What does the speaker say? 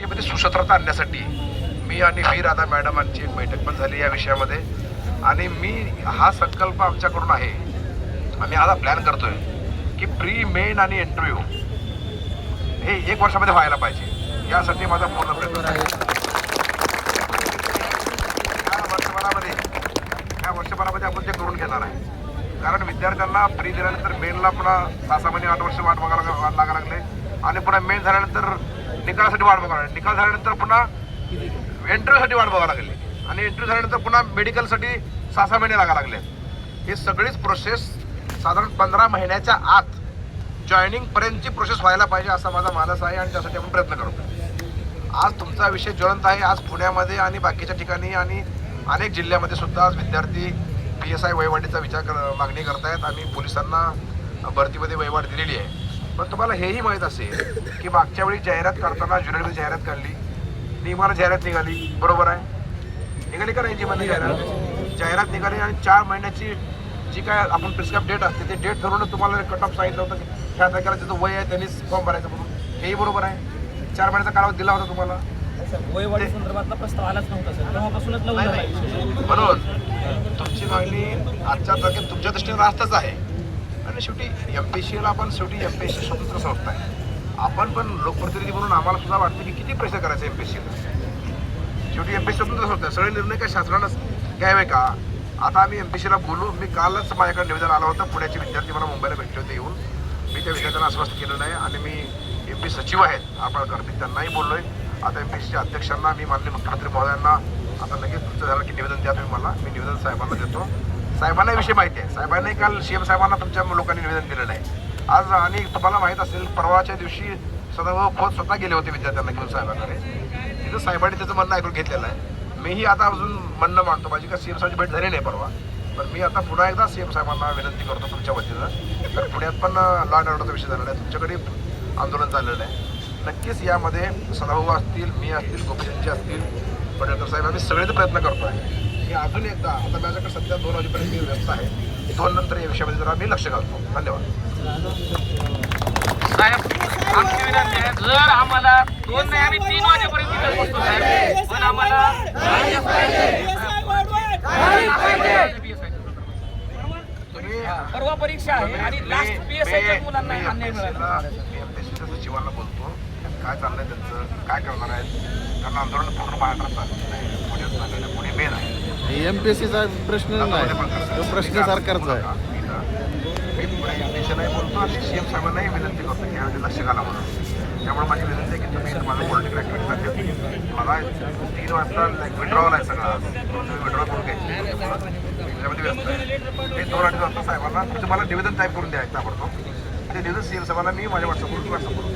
परीक्षेमध्ये सुसूत्रता आणण्यासाठी मी आणि व्ही राधा मॅडमांची एक बैठक पण झाली या विषयामध्ये. आणि मी हा संकल्प आमच्याकडून आहे. आम्ही आता प्लॅन करतोय की प्री मेन आणि इंटरव्ह्यू हे एक वर्षामध्ये व्हायला पाहिजे. यासाठी माझा पूर्ण प्रयत्न आहे. या वर्षभरामध्ये या वर्षभरामध्ये आपण ते करून घेणार आहे. कारण विद्यार्थ्यांना प्री दिल्यानंतर मेनला पुन्हा सहा सहा महिने आठ वर्ष वाट बघायला लाग- लागले. आणि पुन्हा मेन झाल्यानंतर निकालासाठी वाट बघावं लागेल. निकाल झाल्यानंतर पुन्हा एंट्रीसाठी वाट बघावं लागली. आणि एंट्री झाल्यानंतर पुन्हा मेडिकलसाठी सहा सहा महिने लागा लागले. हे सगळीच प्रोसेस साधारण पंधरा महिन्याच्या आत जॉईनिंगपर्यंतची प्रोसेस व्हायला पाहिजे असा माझा मानस आहे आणि त्यासाठी आपण प्रयत्न करू. आज तुमचा विषय ज्वलंत आहे. आज पुण्यामध्ये आणि बाकीच्या ठिकाणी आणि अनेक जिल्ह्यामध्ये सुद्धा आज विद्यार्थी पी एस आय वहिवाटीचा विचार कर मागणी करतायत. आणि पोलिसांना भरतीमध्ये वहिवाट दिलेली आहे. पण तुम्हाला हेही माहीत असेल की मागच्या वेळी जाहिरात करताना जुलैमध्ये जाहिरात काढली. नियमाला जाहिरात निघाली. बरोबर आहे? निघाली का नाही नियमाने जाहिरात? जाहिरात निघाली आणि चार महिन्याची जी काय आपण प्रिस्क्राईब डेट असते ते डेट धरूनच तुम्हाला कट ऑफ सांगितलं होतं की ह्या तारखेला ज्याचं वय आहे त्यांनीच फॉर्म भरायचं म्हणून. हेही बरोबर आहे? चार महिन्याचा कालावधी दिला होता तुम्हाला? वयवाढी संदर्भातला प्रस्ताव आलाच नव्हता सर. तेव्हापासूनच लावून नाही, नाही. म्हणून तुमची मागणी आजच्या तारखेत तुमच्या दृष्टीने रास्तच आहे. आणि शेवटी एम पी सीला आपण शेवटी एम पी सी स्वतंत्र संस्था आहे. आपण पण लोकप्रतिनिधी म्हणून आम्हाला सुद्धा वाटतं की किती पैसे करायचं एम पी सीला शेवटी एम पी सी स्वतंत्र संस्था आहे. सगळे निर्णय काय शासनानंच घ्यावे का? आता आम्ही एम पी सीला बोलू. मी कालच माझ्याकडे निवेदन आलं होतं. पुण्याचे विद्यार्थी मला मुंबईला भेटले होते येऊन. मी त्या विद्यार्थ्यांना आश्वस्त केलं नाही आणि मी एम पी सचिव आहेत. आपण करते त्यांनाही बोललो आहे आता एम पी सीच्या अध्यक्षांना मी माननीय मुख्यमंत्री महोदयांना आता लगेच तुमचं झालं की निवेदन द्या तुम्ही मला. मी निवेदन साहेबांना देतो. साहेबांना विषय माहिती आहे. साहेबांनी काल सी एम साहेबांना तुमच्या लोकांनी निवेदन दिलेलं आहे. आज आणि तुम्हाला माहीत असेल परवाच्या दिवशी सदाभाऊ खोत स्वतः गेले होते विद्यार्थ्यांना घेऊन साहेबांकडे. तिथं साहेबांनी त्याचं म्हणणं ऐकून घेतलेलं आहे. मीही आता अजून म्हणणं मांडतो. माझी का सी एम साहेबची भेट झाली नाही परवा. पण मी आता पुन्हा एकदा सी एम साहेबांना विनंती करतो तुमच्या वतीनं. तर पुण्यात पण लॉ अँड ऑर्डरचा विषय झालेला आहे. तुमच्याकडे आंदोलन चाललेलं आहे. नक्कीच यामध्ये सदाभाऊ असतील मी असतील गोपीचंदजी असतील पडळकर साहेब आम्ही सगळेच प्रयत्न करतो आहे की अजून एकदा आता माझ्याकडे सध्या दोन वाजेपर्यंत मी व्यस्त आहे. दोन नंतर या विषयामध्ये जरा मी लक्ष घालतो. धन्यवाद. साहेब आमची विनंती आहे जर आम्हाला दोन नाही आम्ही तीन वाजेपर्यंत तिथं बसतो साहेब. पण आम्हाला परवा परीक्षा आहे आणि लास्ट पी एस आयच्या मुलांना अन्याय मिळाला. एमपीएससीच्या सचिवांना बोलतो. काय चाललंय त्यांचं? काय करणार आहेत? कारण आंदोलन पूर्ण महाराष्ट्रात पुण्यात आहे. Pune main M. P S S सीचा प्रश्न नाही. तो प्रश्न सरकारचा आहे. सी एम विनंती करतो लक्ष म्हणून. त्यामुळे माझी विनंती की तुम्ही मला आहे करून तुम्हाला म्हणजे निवेदन टाईप करून द्यायचं ताबडतोब. ते निवेदन सी एम साहेबांना मी माझ्या व्हॉट्सअपवरून व्हॉट्सअप करून